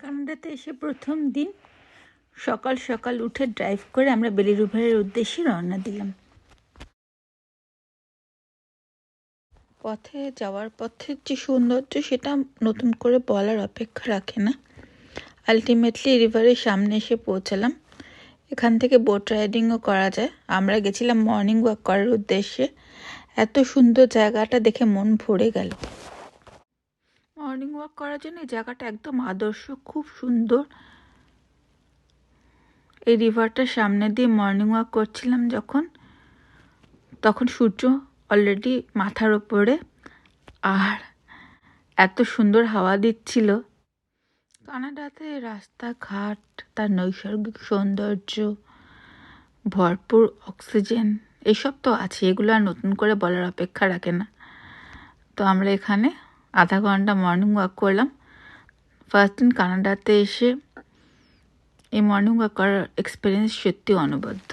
কানাডাতে এসে প্রথম দিন সকাল সকাল উঠে ড্রাইভ করে আমরা বেলিরুভারের উদ্দেশ্যে রওনা দিলাম। পথে যাওয়ার পথের যে সৌন্দর্য সেটা নতুন করে বলার অপেক্ষা রাখে না। আলটিমেটলি রিভারের সামনে এসে পৌঁছালাম। এখান থেকে বোট রাইডিংও করা যায়। আমরা গেছিলাম মর্নিং ওয়াক করার উদ্দেশ্যে। এত সুন্দর জায়গাটা দেখে মন ভরে গেল। মর্নিং ওয়াক করার জন্য এই জায়গাটা একদম আদর্শ, খুব সুন্দর। এই রিভারটার সামনে দিয়ে মর্নিং ওয়াক করছিলাম যখন, তখন সূর্য অলরেডি মাথার ওপরে, আর এত সুন্দর হাওয়া দিচ্ছিল। কানাডাতে রাস্তাঘাট, তার নৈসর্গিক সৌন্দর্য, ভরপুর অক্সিজেন এসব তো আছে, এগুলো আর নতুন করে বলার অপেক্ষা রাখে না। তো আমরা এখানে আধা ঘন্টা মর্নিং ওয়াক করলাম ফার্স্ট দিন কানাডাতে এসে এই মর্নিং ওয়াক করার এক্সপিরিয়েন্স সত্যি অনবদ্য